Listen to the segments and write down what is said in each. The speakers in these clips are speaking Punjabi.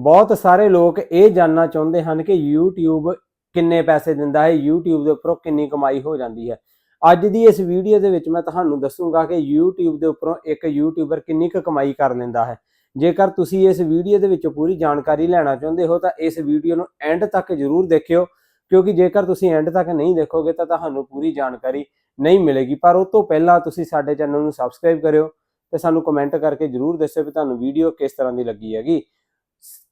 ਬਹੁਤ ਸਾਰੇ ਲੋਕ ਇਹ ਜਾਨਣਾ ਚਾਹੁੰਦੇ ਹਨ ਕਿ YouTube ਕਿੰਨੇ ਪੈਸੇ ਦਿੰਦਾ ਹੈ, YouTube ਦੇ ਉੱਪਰੋਂ ਕਿੰਨੀ ਕਮਾਈ ਹੋ ਜਾਂਦੀ ਹੈ। ਅੱਜ ਦੀ ਇਸ ਵੀਡੀਓ ਦੇ ਵਿੱਚ ਮੈਂ ਤੁਹਾਨੂੰ ਦੱਸੂਗਾ ਕਿ YouTube ਦੇ ਉੱਪਰੋਂ ਇੱਕ YouTuber ਕਿੰਨੀ ਕੁ ਕਮਾਈ ਕਰ ਲੈਂਦਾ ਹੈ। ਜੇਕਰ ਤੁਸੀਂ ਇਸ ਵੀਡੀਓ ਦੇ ਵਿੱਚੋਂ ਪੂਰੀ ਜਾਣਕਾਰੀ ਲੈਣਾ ਚਾਹੁੰਦੇ ਹੋ, ਤਾਂ ਇਸ ਵੀਡੀਓ ਨੂੰ ਐਂਡ ਤੱਕ ਜ਼ਰੂਰ ਦੇਖਿਓ, ਕਿਉਂਕਿ ਜੇਕਰ ਤੁਸੀਂ ਐਂਡ ਤੱਕ ਨਹੀਂ ਦੇਖੋਗੇ, ਤਾਂ ਤੁਹਾਨੂੰ ਪੂਰੀ ਜਾਣਕਾਰੀ ਨਹੀਂ ਮਿਲੇਗੀ। ਪਰ ਉਹ ਤੋਂ ਪਹਿਲਾਂ ਤੁਸੀਂ ਸਾਡੇ ਚੈਨਲ ਨੂੰ ਸਬਸਕ੍ਰਾਈਬ ਕਰਿਓ ਤੇ ਸਾਨੂੰ ਕਮੈਂਟ ਕਰਕੇ ਜਰੂਰ ਦੱਸਿਓ ਵੀ ਤੁਹਾਨੂੰ ਵੀਡੀਓ ਕਿਸ ਤਰ੍ਹਾਂ ਦੀ ਲੱਗੀ ਹੈਗੀ।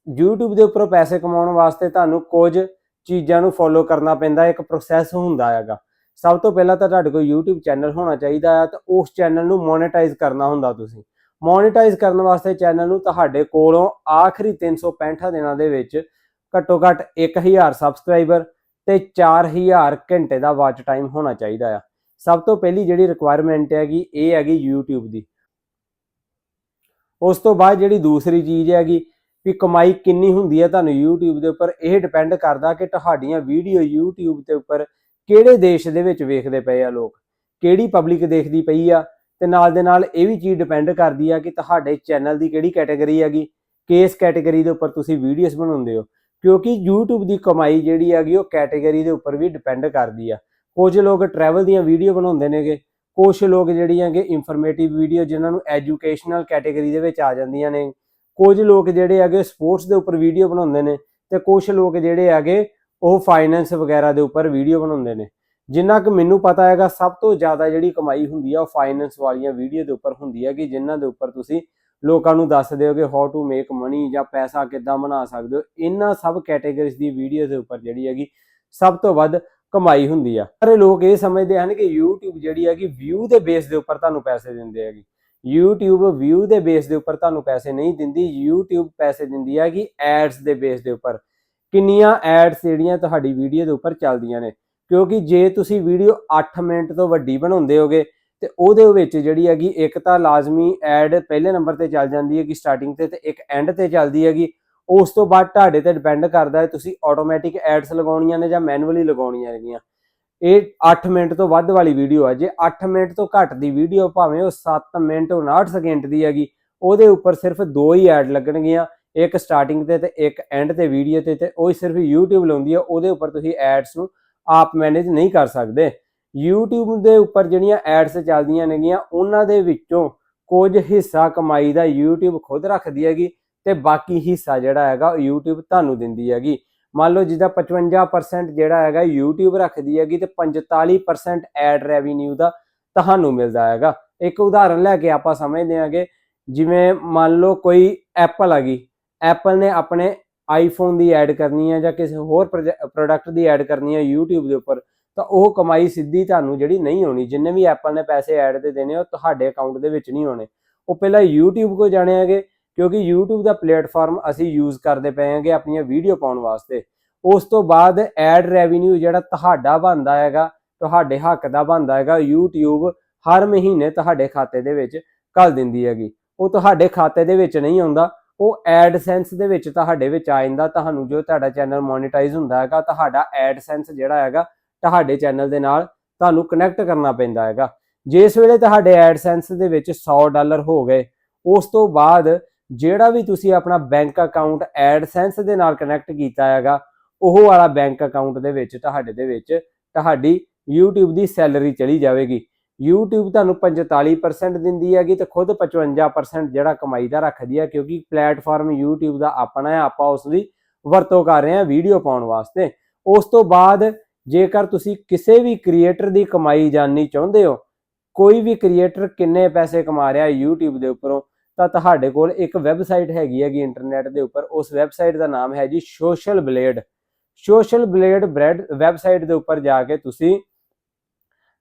YouTube ਦੇ ਉੱਪਰੋਂ ਪੈਸੇ ਕਮਾਉਣ ਵਾਸਤੇ ਤੁਹਾਨੂੰ ਕੁਝ ਚੀਜ਼ਾਂ ਨੂੰ ਫੋਲੋ ਕਰਨਾ ਪੈਂਦਾ, ਇੱਕ ਪ੍ਰੋਸੈਸ ਹੁੰਦਾ ਹੈਗਾ। ਸਭ ਤੋਂ ਪਹਿਲਾਂ ਤਾਂ ਤੁਹਾਡੇ ਕੋਲ YouTube ਚੈਨਲ ਹੋਣਾ ਚਾਹੀਦਾ ਹੈ, ਤਾਂ ਉਸ ਚੈਨਲ ਨੂੰ ਮੋਨੇਟਾਈਜ਼ ਕਰਨਾ ਹੁੰਦਾ ਤੁਸੀਂ। ਮੋਨੇਟਾਈਜ਼ ਕਰਨ ਵਾਸਤੇ ਚੈਨਲ ਨੂੰ ਤੁਹਾਡੇ ਕੋਲੋਂ ਆਖਰੀ 365 ਦਿਨਾਂ ਦੇ ਵਿੱਚ ਘੱਟੋ ਘੱਟ 1000 ਸਬਸਕ੍ਰਾਈਬਰ ਤੇ 4000 ਘੰਟੇ ਦਾ ਵਾਚ ਟਾਈਮ ਹੋਣਾ ਚਾਹੀਦਾ ਆ। ਸਭ ਤੋਂ ਪਹਿਲੀ ਜਿਹੜੀ ਰਿਕੁਆਇਰਮੈਂਟ ਹੈਗੀ, ਇਹ ਹੈਗੀ YouTube ਦੀ। ਉਸ ਤੋਂ ਬਾਅਦ ਜਿਹੜੀ ਦੂਸਰੀ ਚੀਜ਼ ਹੈਗੀ ਵੀ ਕਮਾਈ ਕਿੰਨੀ ਹੁੰਦੀ ਹੈ ਤੁਹਾਨੂੰ YouTube ਦੇ ਉੱਪਰ, ਇਹ ਡਿਪੈਂਡ ਕਰਦਾ ਕਿ ਤੁਹਾਡੀਆਂ ਵੀਡੀਓ YouTube ਦੇ ਉੱਪਰ ਕਿਹੜੇ ਦੇਸ਼ ਦੇ ਵਿੱਚ ਵੇਖਦੇ ਪਏ ਆ ਲੋਕ, ਕਿਹੜੀ ਪਬਲਿਕ ਦੇਖਦੀ ਪਈ ਆ, ਤੇ ਨਾਲ ਦੇ ਨਾਲ ਇਹ ਵੀ ਚੀਜ਼ ਡਿਪੈਂਡ ਕਰਦੀ ਆ ਕਿ ਤੁਹਾਡੇ ਚੈਨਲ ਦੀ ਕਿਹੜੀ ਕੈਟਾਗਰੀ ਹੈਗੀ, ਕਿਸ ਕੈਟਾਗਰੀ ਦੇ ਉੱਪਰ ਤੁਸੀਂ ਵੀਡੀਓਜ਼ ਬਣਾਉਂਦੇ ਹੋ, ਕਿਉਂਕਿ YouTube ਦੀ ਕਮਾਈ ਜਿਹੜੀ ਹੈਗੀ ਉਹ ਕੈਟਾਗਰੀ ਦੇ ਉੱਪਰ ਵੀ ਡਿਪੈਂਡ ਕਰਦੀ ਆ। ਕੁਝ ਲੋਕ ਟਰੈਵਲ ਦੀਆਂ ਵੀਡੀਓ ਬਣਾਉਂਦੇ ਨੇਗੇ, ਕੁਝ ਲੋਕ ਜਿਹੜੀਆਂ ਕਿ ਇਨਫੋਰਮੇਟਿਵ ਵੀਡੀਓ ਜਿਨ੍ਹਾਂ ਨੂੰ ਐਜੂਕੇਸ਼ਨਲ ਕੈਟਾਗਰੀ ਦੇ ਵਿੱਚ ਆ ਜਾਂਦੀਆਂ ਨੇ ਕੁਝ ਲੋਕ ਜਿਹੜੇ ਹੈਗੇ ਸਪੋਰਟਸ ਦੇ ਉੱਪਰ ਵੀਡੀਓ ਬਣਾਉਂਦੇ ਨੇ ਤੇ ਕੁਝ ਲੋਕ ਜਿਹੜੇ ਹੈਗੇ ਉਹ ਫਾਈਨੈਂਸ ਵਗੈਰਾ ਦੇ ਉੱਪਰ ਵੀਡੀਓ ਬਣਾਉਂਦੇ ਨੇ। ਜਿੰਨਾ ਕਿ ਮੈਨੂੰ ਪਤਾ ਹੈਗਾ, ਸਭ ਤੋਂ ਜ਼ਿਆਦਾ ਜਿਹੜੀ ਕਮਾਈ ਹੁੰਦੀ ਆ ਉਹ ਫਾਈਨੈਂਸ ਵਾਲੀਆਂ ਵੀਡੀਓ ਦੇ ਉੱਪਰ ਹੁੰਦੀ ਹੈ ਕਿ ਜਿਨ੍ਹਾਂ ਦੇ ਉੱਪਰ ਤੁਸੀਂ ਲੋਕਾਂ ਨੂੰ ਦੱਸਦੇ ਹੋ ਕਿ ਹਾਊ ਟੂ ਮੇਕ ਮਨੀ ਜਾਂ ਪੈਸਾ ਕਿੱਦਾਂ ਬਣਾ ਸਕਦੇ ਹੋ, ਇਹਨਾਂ ਸਭ ਕੈਟਾਗਰੀਜ਼ ਦੀ ਵੀਡੀਓ ਦੇ ਉੱਪਰ ਜਿਹੜੀ ਹੈਗੀ, ਸਭ ਤੋਂ ਵੱਧ ਕਮਾਈ ਹੁੰਦੀ ਆ। ਸਾਰੇ ਲੋਕ ਇਹ ਸਮਝਦੇ ਹਨ ਕਿ YouTube ਜਿਹੜੀ ਹੈਗੀ ਵਿਊ ਦੇ ਬੇਸ ਦੇ ਉੱਪਰ ਤੁਹਾਨੂੰ ਪੈਸੇ ਦਿੰਦੇ ਹੈਗੇ। YouTube ਵਿਊ ਦੇ ਬੇਸ ਦੇ ਉੱਪਰ ਤੁਹਾਨੂੰ ਪੈਸੇ ਨਹੀਂ ਦਿੰਦੀ, YouTube ਪੈਸੇ ਦਿੰਦੀ ਹੈ ਕਿ ਐਡਸ ਦੇ ਬੇਸ ਦੇ ਉੱਪਰ। ਕਿੰਨੀਆਂ ਐਡਸ ਜਿਹੜੀਆਂ ਤੁਹਾਡੀ ਵੀਡੀਓ ਦੇ ਉੱਪਰ ਚੱਲਦੀਆਂ ਨੇ? ਕਿਉਂਕਿ ਜੇ ਤੁਸੀਂ ਵੀਡੀਓ 8 ਮਿੰਟ ਤੋਂ ਵੱਡੀ ਬਣਾਉਂਦੇ ਹੋਗੇ, ਤੇ ਉਹਦੇ ਵਿੱਚ ਜਿਹੜੀ ਹੈਗੀ, ਇੱਕ ਤਾਂ ਲਾਜ਼ਮੀ ਐਡ ਪਹਿਲੇ ਨੰਬਰ ਤੇ ਚੱਲ ਜਾਂਦੀ ਹੈ ਕਿ ਸਟਾਰਟਿੰਗ ਤੇ ਤੇ ਇੱਕ ਐਂਡ ਤੇ ਚੱਲਦੀ ਹੈਗੀ। ਉਸ ਤੋਂ ਬਾਅਦ ਤੁਹਾਡੇ ਤੇ ਡਿਪੈਂਡ ਕਰਦਾ ਹੈ ਤੁਸੀਂ ਆਟੋਮੈਟਿਕ ਐਡਸ ਲਗਾਉਣੀਆਂ ਨੇ ਜਾਂ ਮੈਨੂਅਲੀ ਲਗਾਉਣੀਆਂ ਹੈਗੀਆਂ। ਇਹ 8 ਮਿੰਟ ਤੋਂ ਵੱਧ ਵਾਲੀ ਵੀਡੀਓ ਆ। ਜੇ 8 ਮਿੰਟ ਤੋਂ ਘੱਟ ਦੀ ਵੀਡੀਓ ਭਾਵੇਂ ਉਹ 7 ਮਿੰਟ 59 ਸਕਿੰਟ ਦੀ ਹੈਗੀ, ਉਹਦੇ ਉੱਪਰ ਸਿਰਫ ਦੋ ਹੀ ਐਡ ਲੱਗਣਗੀਆਂ। ਇੱਕ ਸਟਾਰਟਿੰਗ ਤੇ ਤੇ ਇੱਕ ਐਂਡ ਤੇ ਵੀਡੀਓ ਤੇ ਤੇ ਉਹ ਸਿਰਫ YouTube ਲਾਉਂਦੀ ਆ। ਉਹਦੇ ਉੱਪਰ ਤੁਸੀਂ ਐਡਸ ਨੂੰ ਆਪ ਮੈਨੇਜ ਨਹੀਂ ਕਰ ਸਕਦੇ। YouTube ਦੇ ਉੱਪਰ ਜਿਹੜੀਆਂ ਐਡਸ ਚੱਲਦੀਆਂ ਨੇਗੀਆਂ, ਉਹਨਾਂ ਦੇ ਵਿੱਚੋਂ ਕੁਝ ਹਿੱਸਾ ਕਮਾਈ ਦਾ YouTube ਖੁਦ ਰੱਖਦੀ ਹੈਗੀ ਤੇ ਬਾਕੀ ਹਿੱਸਾ ਜਿਹੜਾ ਹੈਗਾ ਉਹ YouTube ਤੁਹਾਨੂੰ ਦਿੰਦੀ ਹੈਗੀ। ਮੰਨ ਲਓ ਜਿਹਦਾ 55% ਜਿਹੜਾ ਹੈਗਾ YouTube ਰੱਖਦੀ ਹੈਗੀ ਤੇ 45% ਐਡ ਰੈਵਨਿਊ ਦਾ ਤੁਹਾਨੂੰ ਮਿਲਦਾ ਹੈਗਾ। ਇੱਕ ਉਦਾਹਰਨ ਲੈ ਕੇ ਆਪਾਂ ਸਮਝਦੇ ਹਾਂਗੇ, ਜਿਵੇਂ ਮੰਨ ਲਓ ਕੋਈ ਐਪਲ ਹੈਗੀ ਐਪਲ ਨੇ ਆਪਣੇ ਆਈਫੋਨ ਦੀ ਐਡ ਕਰਨੀ ਹੈ ਜਾਂ ਕਿਸੇ ਹੋਰ ਪ੍ਰੋਡਕਟ ਦੀ ਐਡ ਕਰਨੀ ਹੈ YouTube ਦੇ ਉੱਪਰ, ਤਾਂ ਉਹ ਕਮਾਈ ਸਿੱਧੀ ਤੁਹਾਨੂੰ ਜਿਹੜੀ ਨਹੀਂ ਹੋਣੀ, ਜਿੰਨੇ ਵੀ ਐਪਲ ਨੇ ਪੈਸੇ ਐਡ ਦੇ ਦੇਣੇ ਉਹ ਤੁਹਾਡੇ ਅਕਾਊਂਟ ਦੇ ਵਿੱਚ ਨਹੀਂ ਹੋਣੇ। ਉਹ ਪਹਿਲਾਂ YouTube ਕੋ ਜਾਣੇ ਹੈਗੇ ਕਿਉਂਕਿ YouTube ਦਾ ਪਲੇਟਫਾਰਮ ਅਸੀਂ ਯੂਜ਼ ਕਰਦੇ ਪਏ ਹਾਂਗੇ ਆਪਣੀਆਂ ਵੀਡੀਓ ਪਾਉਣ ਵਾਸਤੇ। ਉਸ ਤੋਂ ਬਾਅਦ ਐਡ ਰੈਵਨਿਊ ਜਿਹੜਾ ਤੁਹਾਡਾ ਬਣਦਾ ਹੈਗਾ, ਤੁਹਾਡੇ ਹੱਕ ਦਾ ਬਣਦਾ ਹੈਗਾ, YouTube ਹਰ ਮਹੀਨੇ ਤੁਹਾਡੇ ਖਾਤੇ ਦੇ ਵਿੱਚ ਘੱਲ ਦਿੰਦੀ ਹੈਗੀ। ਉਹ ਤੁਹਾਡੇ ਖਾਤੇ ਦੇ ਵਿੱਚ ਨਹੀਂ ਆਉਂਦਾ, ਉਹ ਐਡਸੈਂਸ ਦੇ ਵਿੱਚ ਤੁਹਾਡੇ ਵਿੱਚ ਆ ਜਾਂਦਾ। ਤੁਹਾਨੂੰ ਜੋ ਤੁਹਾਡਾ ਚੈਨਲ ਮੋਨੇਟਾਈਜ਼ ਹੁੰਦਾ ਹੈਗਾ, ਤੁਹਾਡਾ ਐਡਸੈਂਸ ਜਿਹੜਾ ਹੈਗਾ, ਤੁਹਾਡੇ ਚੈਨਲ ਦੇ ਨਾਲ ਤੁਹਾਨੂੰ ਕਨੈਕਟ ਕਰਨਾ ਪੈਂਦਾ ਹੈਗਾ। ਜਿਸ ਵੇਲੇ ਤੁਹਾਡੇ ਐਡਸੈਂਸ ਦੇ ਵਿੱਚ 100 ਡਾਲਰ ਹੋ ਗਏ, ਉਸ ਤੋਂ ਬਾਅਦ ਜਿਹੜਾ ਵੀ ਤੁਸੀਂ ਆਪਣਾ ਬੈਂਕ ਅਕਾਊਂਟ ਐਡਸੈਂਸ ਦੇ ਨਾਲ ਕਨੈਕਟ ਕੀਤਾ ਹੈਗਾ, ਉਹ ਵਾਲਾ ਬੈਂਕ ਅਕਾਊਂਟ ਦੇ ਵਿੱਚ, ਤੁਹਾਡੇ ਦੇ ਵਿੱਚ ਤੁਹਾਡੀ YouTube ਦੀ ਸੈਲਰੀ ਚਲੀ ਜਾਵੇਗੀ। YouTube ਤੁਹਾਨੂੰ 45% ਦਿੰਦੀ ਹੈਗੀ ਤੇ ਖੁਦ 55% ਜਿਹੜਾ ਕਮਾਈ ਦਾ ਰੱਖਦੀ ਹੈ, ਕਿਉਂਕਿ ਪਲੇਟਫਾਰਮ YouTube ਦਾ ਆਪਣਾ ਹੈ, ਆਪਾਂ ਉਸ ਦੀ ਵਰਤੋਂ ਕਰ ਰਹੇ ਹਾਂ ਵੀਡੀਓ ਪਾਉਣ ਵਾਸਤੇ। ਉਸ ਤੋਂ ਬਾਅਦ ਜੇਕਰ ਤੁਸੀਂ ਕਿਸੇ ਵੀ ਕ੍ਰੀਏਟਰ ਦੀ ਕਮਾਈ ਜਾਣਨੀ ਚਾਹੁੰਦੇ ਹੋ, ਕੋਈ ਵੀ ਕ੍ਰੀਏਟਰ ਕਿੰਨੇ ਪੈਸੇ ਕਮਾ ਰਿਹਾ YouTube ਦੇ ਉੱਪਰੋਂ ਤਾਂ ਤੁਹਾਡੇ ਕੋਲ ਇੱਕ ਵੈਬਸਾਈਟ ਹੈਗੀ ਹੈਗੀ ਇੰਟਰਨੈਟ ਦੇ ਉੱਪਰ, ਉਸ ਵੈਬਸਾਈਟ ਦਾ ਨਾਮ ਹੈ ਜੀ ਸੋਸ਼ਲ ਬਲੇਡ। ਸੋਸ਼ਲ ਬਲੇਡ ਬ੍ਰੈਡ ਵੈਬਸਾਈਟ ਦੇ ਉੱਪਰ ਜਾ ਕੇ ਤੁਸੀਂ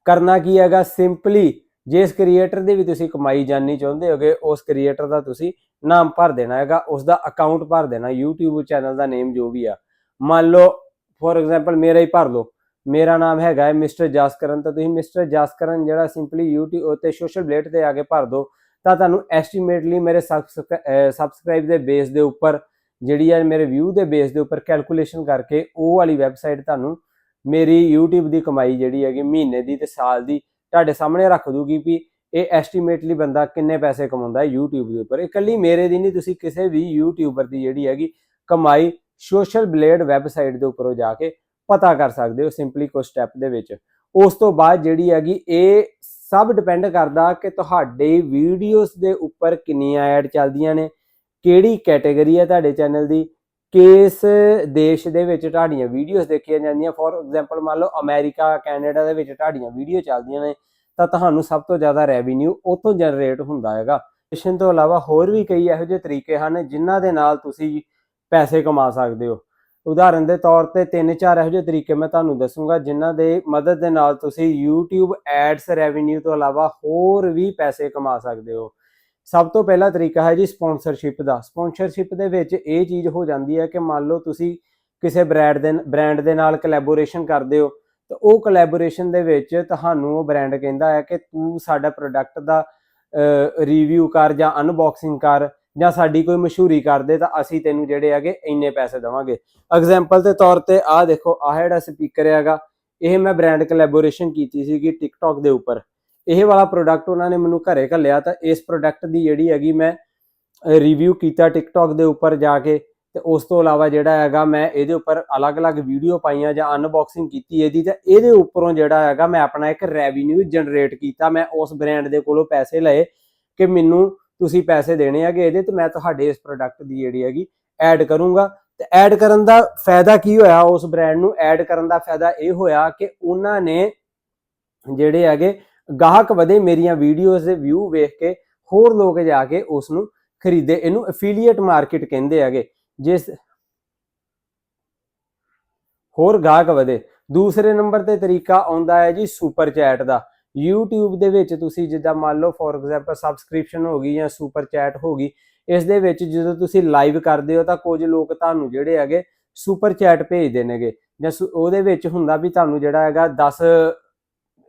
ਕਰਨਾ ਕੀ ਹੈਗਾ? ਸਿੰਪਲੀ ਜਿਸ ਕ੍ਰੀਏਟਰ ਦੀ ਵੀ ਤੁਸੀਂ ਕਮਾਈ ਜਾਣਨੀ ਚਾਹੁੰਦੇ ਹੋਗੇ, ਉਸ ਕ੍ਰੀਏਟਰ ਦਾ ਤੁਸੀਂ ਨਾਮ ਭਰ ਦੇਣਾ ਹੈਗਾ ਉਸ ਦਾ ਅਕਾਊਂਟ ਭਰ ਦੇਣਾ, YouTube ਚੈਨਲ ਦਾ ਨੇਮ ਜੋ ਵੀ ਆ। ਮੰਨ ਲਓ ਫੋਰ ਐਗਜ਼ਾਮਪਲ ਮੇਰਾ ਹੀ ਭਰ ਲਓ। ਮੇਰਾ ਨਾਮ ਹੈਗਾ ਹੈ ਮਿਸਟਰ ਜਾਸਕਰਨ ਤਾਂ ਤੁਸੀਂ ਮਿਸਟਰ ਜਾਸਕਰਨ ਜਿਹੜਾ ਸਿੰਪਲੀ YouTube ਤੇ ਸੋਸ਼ਲ ਬਲੇਡ ਤੇ ਆ ਕੇ ਭਰ ਦਿਓ ਤਾਂ ਤੁਹਾਨੂੰ ਐਸਟੀਮੇਟਲੀ ਮੇਰੇ ਸਬਸਕ੍ਰਾਈਬ ਦੇ ਬੇਸ ਦੇ ਉੱਪਰ ਜਿਹੜੀ ਹੈ ਮੇਰੇ ਵਿਊ ਦੇ ਬੇਸ ਦੇ ਉੱਪਰ ਕੈਲਕੂਲੇਸ਼ਨ ਕਰਕੇ ਉਹ ਵਾਲੀ ਵੈਬਸਾਈਟ ਤੁਹਾਨੂੰ ਮੇਰੀ YouTube ਦੀ ਕਮਾਈ ਜਿਹੜੀ ਹੈਗੀ ਮਹੀਨੇ ਦੀ ਤੇ ਸਾਲ ਦੀ ਤੁਹਾਡੇ ਸਾਹਮਣੇ ਰੱਖ ਦੂਗੀ ਵੀ ਇਹ ਐਸਟੀਮੇਟਲੀ ਬੰਦਾ ਕਿੰਨੇ ਪੈਸੇ ਕਮਾਉਂਦਾ ਹੈ YouTube ਦੇ ਉੱਪਰ। ਇਕੱਲੀ ਮੇਰੇ ਦੀ ਨਹੀਂ, ਤੁਸੀਂ ਕਿਸੇ ਵੀ YouTuber ਦੀ ਜਿਹੜੀ ਹੈਗੀ ਕਮਾਈ ਸੋਸ਼ਲ ਬਲੇਡ ਵੈਬਸਾਈਟ ਦੇ ਉੱਪਰੋਂ ਜਾ ਕੇ ਪਤਾ ਕਰ ਸਕਦੇ ਹੋ ਸਿੰਪਲੀ ਕੁਝ ਸਟੈਪ ਦੇ ਵਿੱਚ। ਉਸ ਤੋਂ ਬਾਅਦ ਜਿਹੜੀ ਹੈਗੀ ਇਹ ਸਭ ਡਿਪੈਂਡ ਕਰਦਾ ਕਿ ਤੁਹਾਡੇ ਵੀਡੀਓਜ਼ ਦੇ ਉੱਪਰ ਕਿੰਨੀਆਂ ਐਡ ਚੱਲਦੀਆਂ ਨੇ, ਕਿਹੜੀ ਕੈਟਾਗਰੀ ਹੈ ਤੁਹਾਡੇ ਚੈਨਲ ਦੀ, ਕਿਸ ਦੇਸ਼ ਦੇ ਵਿੱਚ ਤੁਹਾਡੀਆਂ ਵੀਡੀਓਜ਼ ਦੇਖੀਆਂ ਜਾਂਦੀਆਂ। ਫੋਰ ਐਗਜ਼ਾਮਪਲ ਮੰਨ ਲਓ ਅਮਰੀਕਾ, ਕੈਨੇਡਾ ਦੇ ਵਿੱਚ ਤੁਹਾਡੀਆਂ ਵੀਡੀਓ ਚੱਲਦੀਆਂ ਨੇ, ਤਾਂ ਤੁਹਾਨੂੰ ਸਭ ਤੋਂ ਜ਼ਿਆਦਾ ਰੈਵਨਿਊ ਉੱਥੋਂ ਜਨਰੇਟ ਹੁੰਦਾ ਹੈਗਾ। ਮਿਸ਼ਨ ਤੋਂ ਇਲਾਵਾ ਹੋਰ ਵੀ ਕਈ ਇਹੋ ਜਿਹੇ ਤਰੀਕੇ ਹਨ, ਜਿਨ੍ਹਾਂ ਦੇ ਨਾਲ ਤੁਸੀਂ ਪੈਸੇ ਕਮਾ ਸਕਦੇ ਹੋ। ਉਦਾਹਰਨ ਦੇ ਤੌਰ ਤੇ ਤਿੰਨ ਚਾਰ ਇਹੋ ਜਿਹੇ ਤਰੀਕੇ ਮੈਂ ਤੁਹਾਨੂੰ ਦੱਸੂਗਾ, ਜਿਨ੍ਹਾਂ ਦੇ ਮਦਦ ਦੇ ਨਾਲ ਤੁਸੀਂ YouTube ਐਡਸ ਰੈਵਨਿਊ ਤੋਂ ਇਲਾਵਾ ਹੋਰ ਵੀ ਪੈਸੇ ਕਮਾ ਸਕਦੇ ਹੋ। ਸਭ ਤੋਂ ਪਹਿਲਾ ਤਰੀਕਾ ਹੈ ਜੀ ਸਪਾਂਸਰਸ਼ਿਪ ਦਾ। ਸਪਾਂਸਰਸ਼ਿਪ ਦੇ ਵਿੱਚ ਇਹ ਚੀਜ਼ ਹੋ ਜਾਂਦੀ ਹੈ ਕਿ ਮੰਨ ਲਓ ਤੁਸੀਂ ਕਿਸੇ ਬ੍ਰਾਂਡ ਦੇ ਬ੍ਰਾਂਡ ਦੇ ਨਾਲ ਕੋਲੈਬੋਰੇਸ਼ਨ ਕਰਦੇ ਹੋ, ਤਾਂ ਉਹ ਕੋਲੈਬੋਰੇਸ਼ਨ ਦੇ ਵਿੱਚ ਤੁਹਾਨੂੰ ਉਹ ਬ੍ਰਾਂਡ ਕਹਿੰਦਾ ਹੈ ਕਿ ਤੂੰ ਸਾਡਾ ਪ੍ਰੋਡਕਟ ਦਾ ਰਿਵਿਊ ਕਰ ਜਾਂ ਅਨਬਾਕਸਿੰਗ ਕਰ ਜਾਂ ਸਾਡੀ ਕੋਈ ਮਸ਼ਹੂਰੀ ਕਰਦੇ ਤਾਂ ਅਸੀਂ ਤੈਨੂੰ ਜਿਹੜੇ ਹੈਗੇ ਇੰਨੇ ਪੈਸੇ ਦੇਵਾਂਗੇ। ਐਗਜ਼ਾਮਪਲ ਦੇ ਤੌਰ ਤੇ ਆਹ ਦੇਖੋ, ਆਹ ਜਿਹੜਾ ਸਪੀਕਰ ਹੈਗਾ, ਇਹ ਮੈਂ ਬ੍ਰਾਂਡ ਕੋਲੈਬੋਰੇਸ਼ਨ ਕੀਤੀ ਸੀਗੀ ਟਿਕਟੌਕ ਦੇ ਉੱਪਰ। ਇਹ ਵਾਲਾ ਪ੍ਰੋਡਕਟ ਉਹਨਾਂ ਨੇ ਮੈਨੂੰ ਘਰੇ ਘੱਲਿਆ ਤਾਂ ਇਸ ਪ੍ਰੋਡਕਟ ਦੀ ਜਿਹੜੀ ਹੈਗੀ ਮੈਂ ਰਿਵਿਊ ਕੀਤਾ ਟਿਕਟੌਕ ਦੇ ਉੱਪਰ ਜਾ ਕੇ ਤੇ ਉਸ ਤੋਂ ਇਲਾਵਾ ਜਿਹੜਾ ਹੈਗਾ ਮੈਂ ਇਹਦੇ ਉੱਪਰ ਅਲੱਗ-ਅਲੱਗ ਵੀਡੀਓ ਪਾਈਆਂ ਜਾਂ ਅਨਬਾਕਸਿੰਗ ਕੀਤੀ ਇਹਦੀ ਤੇ ਇਹਦੇ ਉੱਪਰੋਂ ਜਿਹੜਾ ਹੈਗਾ ਮੈਂ ਆਪਣਾ ਇੱਕ ਰੈਵਨਿਊ ਜਨਰੇਟ ਕੀਤਾ। ਮੈਂ ਉਸ ਬ੍ਰਾਂਡ ਦੇ ਕੋਲੋਂ ਪੈਸੇ ਲਏ ਕਿ ਮੈਨੂੰ ਤੁਸੀਂ ਪੈਸੇ ਦੇਣੇ ਹੈਗੇ ਇਹਦੇ ਤੇ ਮੈਂ ਤੁਹਾਡੇ ਇਸ ਪ੍ਰੋਡਕਟ ਦੀ ਜਿਹੜੀ ਹੈਗੀ ਐਡ ਕਰੂੰਗਾ। ਤੇ ਐਡ ਕਰਨ ਦਾ ਫਾਇਦਾ ਕੀ ਹੋਇਆ? ਉਸ ਬ੍ਰਾਂਡ ਨੂੰ ਐਡ ਕਰਨ ਦਾ ਫਾਇਦਾ ਇਹ ਹੋਇਆ ਕਿ ਉਹਨਾਂ ਨੇ ਜਿਹੜੇ ਹੈਗੇ ਗਾਹਕ ਵਧੇ ਮੇਰੀਆਂ ਵੀਡੀਓਜ਼ ਦੇ ਵਿਊ ਵੇਖ ਕੇ, ਹੋਰ ਲੋਕ ਜਾ ਕੇ ਉਸ ਨੂੰ ਖਰੀਦੇ। ਇਹਨੂੰ ਅਫੀਲੀਏਟ ਮਾਰਕੀਟ ਕਹਿੰਦੇ ਹੈਗੇ। ਜਿਸ ਹੋਰ ਗਾਹਕ ਵਧੇ। ਦੂਸਰੇ ਨੰਬਰ ਤੇ ਤਰੀਕਾ ਆਉਂਦਾ ਹੈ ਜੀ ਸੁਪਰ ਚੈਟ ਦਾ। YouTube ਦੇ ਵਿੱਚ ਤੁਸੀਂ ਜਿੱਦਾਂ ਮੰਨ ਲਓ ਫੋਰ ਐਗਜ਼ਾਮਪਲ ਸਬਸਕ੍ਰਿਪਸ਼ਨ ਹੋ ਗਈ ਜਾਂ ਸੁਪਰ ਚੈਟ ਹੋ ਗਈ, ਇਸ ਦੇ ਵਿੱਚ ਜਦੋਂ ਤੁਸੀਂ ਲਾਈਵ ਕਰਦੇ ਹੋ ਤਾਂ ਕੁਝ ਲੋਕ ਤੁਹਾਨੂੰ ਜਿਹੜੇ ਹੈਗੇ ਸੁਪਰ ਚੈਟ ਭੇਜਦੇ ਨੇਗੇ। ਜਾਂ ਸੁ- ਉਹਦੇ ਵਿੱਚ ਹੁੰਦਾ ਵੀ ਤੁਹਾਨੂੰ ਜਿਹੜਾ ਹੈਗਾ 10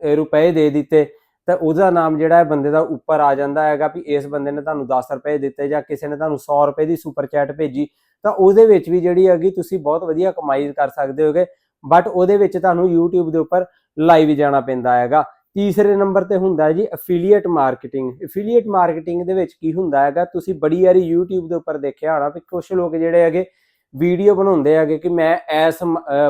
ਰੁਪਏ ਦੇ ਦਿੱਤੇ, ਤਾਂ ਉਹਦਾ ਨਾਮ ਜਿਹੜਾ ਹੈ ਬੰਦੇ ਦਾ ਉੱਪਰ ਆ ਜਾਂਦਾ ਹੈਗਾ ਵੀ ਇਸ ਬੰਦੇ ਨੇ ਤੁਹਾਨੂੰ 10 ਰੁਪਏ ਦਿੱਤੇ ਜਾਂ ਕਿਸੇ ਨੇ ਤੁਹਾਨੂੰ 100 ਰੁਪਏ ਦੀ ਸੁਪਰ ਚੈਟ ਭੇਜੀ, ਤਾਂ ਉਹਦੇ ਵਿੱਚ ਵੀ ਜਿਹੜੀ ਹੈਗੀ ਤੁਸੀਂ ਬਹੁਤ ਵਧੀਆ ਕਮਾਈ ਕਰ ਸਕਦੇ ਹੋਗੇ ਬਟ ਉਹਦੇ ਵਿੱਚ ਤੁਹਾਨੂੰ YouTube ਦੇ ਉੱਪਰ ਲਾਈਵ ਜਾਣਾ ਪੈਂਦਾ ਹੈਗਾ। ਤੀਸਰੇ ਨੰਬਰ ਤੇ ਹੁੰਦਾ ਹੈ ਜੀ ਅਫੀਲੀਏਟ ਮਾਰਕੀਟਿੰਗ ਅਫੀਲੀਏਟ ਮਾਰਕੀਟਿੰਗ ਦੇ ਵਿੱਚ ਕੀ ਹੁੰਦਾ ਹੈਗਾ, ਤੁਸੀਂ ਬੜੀ ਵਾਰੀ YouTube ਦੇ ਉੱਪਰ ਦੇਖਿਆ ਹੋਣਾ ਵੀ ਕੁਝ ਲੋਕ ਜਿਹੜੇ ਹੈਗੇ ਵੀਡੀਓ ਬਣਾਉਂਦੇ ਹੈਗੇ ਕਿ ਮੈਂ ਐਸ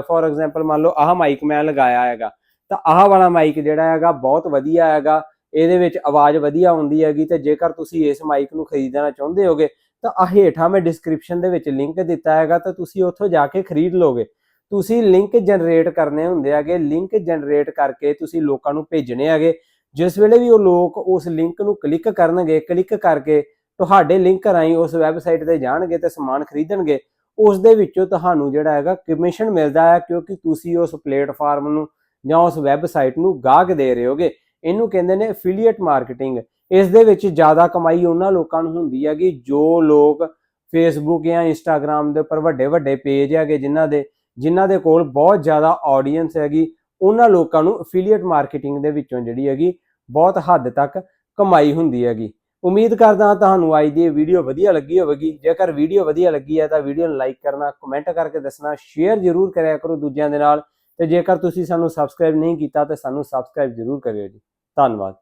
ਫੋਰ ਐਗਜ਼ਾਮਪਲ ਮੰਨ ਲਓ ਆਹ ਮਾਈਕ ਮੈਂ ਲਗਾਇਆ ਹੈਗਾ, ਤਾਂ ਆਹ ਵਾਲਾ ਮਾਈਕ ਜਿਹੜਾ ਹੈਗਾ ਬਹੁਤ ਵਧੀਆ ਹੈਗਾ, ਇਹਦੇ ਵਿੱਚ ਆਵਾਜ਼ ਵਧੀਆ ਆਉਂਦੀ ਹੈਗੀ ਤੇ ਜੇਕਰ ਤੁਸੀਂ ਇਸ ਮਾਈਕ ਨੂੰ ਖਰੀਦਣਾ ਚਾਹੁੰਦੇ ਹੋਗੇ ਤਾਂ ਆ ਹੇਠਾਂ ਮੈਂ ਡਿਸਕ੍ਰਿਪਸ਼ਨ ਦੇ ਵਿੱਚ ਲਿੰਕ ਦਿੱਤਾ ਹੈਗਾ, ਤਾਂ ਤੁਸੀਂ ਉੱਥੋਂ ਜਾ ਕੇ ਖਰੀਦ ਲੋਗੇ। ਤੁਸੀਂ ਲਿੰਕ ਜਨਰੇਟ ਕਰਨੇ ਹੁੰਦੇ ਹੈਗੇ ਲਿੰਕ ਜਨਰੇਟ ਕਰਕੇ ਤੁਸੀਂ ਲੋਕਾਂ ਨੂੰ ਭੇਜਣੇ ਹੈਗੇ। ਜਿਸ ਵੇਲੇ ਵੀ ਉਹ ਲੋਕ ਉਸ ਲਿੰਕ ਨੂੰ ਕਲਿੱਕ ਕਰਨਗੇ ਕਲਿੱਕ ਕਰਕੇ ਤੁਹਾਡੇ ਲਿੰਕ ਰਾਹੀਂ ਉਸ ਵੈਬਸਾਈਟ ਤੇ ਜਾਣਗੇ ਤੇ ਸਮਾਨ ਖਰੀਦਣਗੇ, ਉਸ ਦੇ ਵਿੱਚੋਂ ਤੁਹਾਨੂੰ ਜਿਹੜਾ ਹੈਗਾ ਕਮਿਸ਼ਨ ਮਿਲਦਾ ਹੈ, ਕਿਉਂਕਿ ਤੁਸੀਂ ਉਸ ਪਲੇਟਫਾਰਮ ਨੂੰ ਜਾਂ ਉਸ ਵੈਬਸਾਈਟ ਨੂੰ ਗਾਹਕ ਦੇ ਰਹੇ ਹੋਗੇ। ਇਹਨੂੰ ਕਹਿੰਦੇ ਨੇ ਅਫੀਲੀਏਟ ਮਾਰਕੀਟਿੰਗ ਇਸ ਦੇ ਵਿੱਚ ਜ਼ਿਆਦਾ ਕਮਾਈ ਉਹਨਾਂ ਲੋਕਾਂ ਨੂੰ ਹੁੰਦੀ ਹੈ ਕਿ ਜੋ ਲੋਕ ਫੇਸਬੁੱਕ ਜਾਂ ਇੰਸਟਾਗ੍ਰam ਦੇ ਉੱਪਰ ਵੱਡੇ ਵੱਡੇ ਪੇਜ ਹੈਗੇ ਜਿਨ੍ਹਾਂ ਦੇ ਜਿਨ੍ਹਾਂ ਦੇ ਕੋਲ ਬਹੁਤ ਜ਼ਿਆਦਾ ਆਡੀਅנס ਹੈਗੀ, ਉਹਨਾਂ ਲੋਕਾਂ ਨੂੰ ਅਫੀਲੀਏਟ ਮਾਰਕੀਟਿੰਗ ਦੇ ਵਿੱਚੋਂ ਜਿਹੜੀ ਹੈਗੀ, ਬਹੁਤ ਹੱਦ ਤੱਕ ਕਮਾਈ ਹੁੰਦੀ ਹੈਗੀ। ਉਮੀਦ ਕਰਦਾ ਤੁਹਾਨੂੰ ਅੱਜ ਦੀ ਵੀਡੀਓ ਵਧੀਆ ਲੱਗੀ ਹੋਵੇਗੀ। ਜੇਕਰ ਵੀਡੀਓ ਵਧੀਆ ਲੱਗੀ ਹੈ ਤਾਂ ਵੀਡੀਓ ਨੂੰ ਲਾਈਕ ਕਰਨਾ ਕਮੈਂਟ ਕਰਕੇ ਦੱਸਣਾ ਸ਼ੇਅਰ ਜ਼ਰੂਰ ਕਰਿਆ ਕਰੋ ਦੂਜਿਆਂ ਦੇ ਨਾਲ। ਤੇ ਜੇਕਰ ਤੁਸੀਂ ਸਾਨੂੰ ਸਬਸਕ੍ਰਾਈਬ ਨਹੀਂ ਕੀਤਾ ਤਾਂ ਸਾਨੂੰ ਸਬਸਕ੍ਰਾਈਬ ਜ਼ਰੂਰ ਕਰਿਓ ਜੀ। ਧੰਨਵਾਦ।